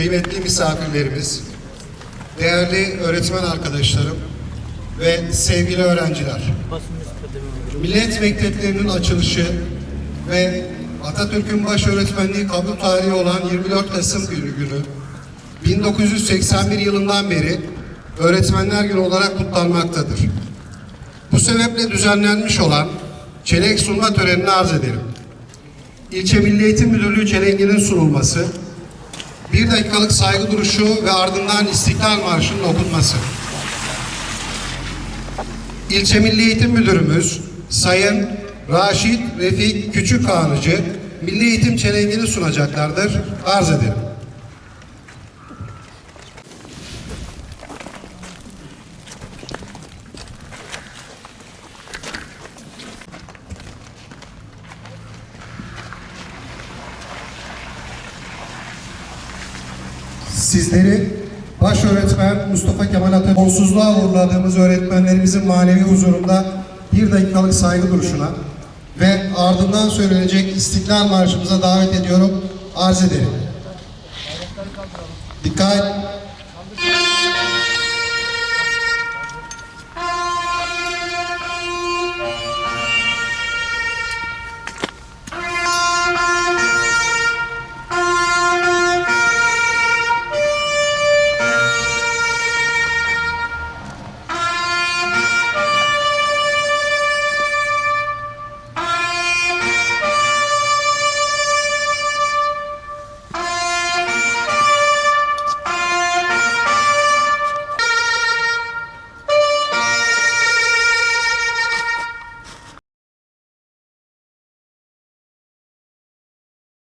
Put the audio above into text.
kıymetli misafirlerimiz, değerli öğretmen arkadaşlarım ve sevgili öğrenciler. Millet mekteplerinin açılışı ve Atatürk'ün baş öğretmenliği kabul tarihi olan 24 Kasım günü günü 1981 yılından beri Öğretmenler Günü olarak kutlanmaktadır. Bu sebeple düzenlenmiş olan çelenk sunma törenini arz ederim. İlçe Milli Eğitim Müdürlüğü çelenkinin sunulması, bir dakikalık saygı duruşu ve ardından İstiklal Marşı'nın okunması. İlçe Milli Eğitim Müdürümüz Sayın Raşit Refik Küçük Ağrıcı Milli Eğitim çelenkini sunacaklardır. Arz ederim. Sizleri baş öğretmen Mustafa Kemal Atatürk sonsuzluğa uğurladığımız öğretmenlerimizin manevi huzurunda bir dakikalık saygı duruşuna ve ardından söylenecek İstiklal Marşımıza davet ediyorum. Arz ederim. Dikkat!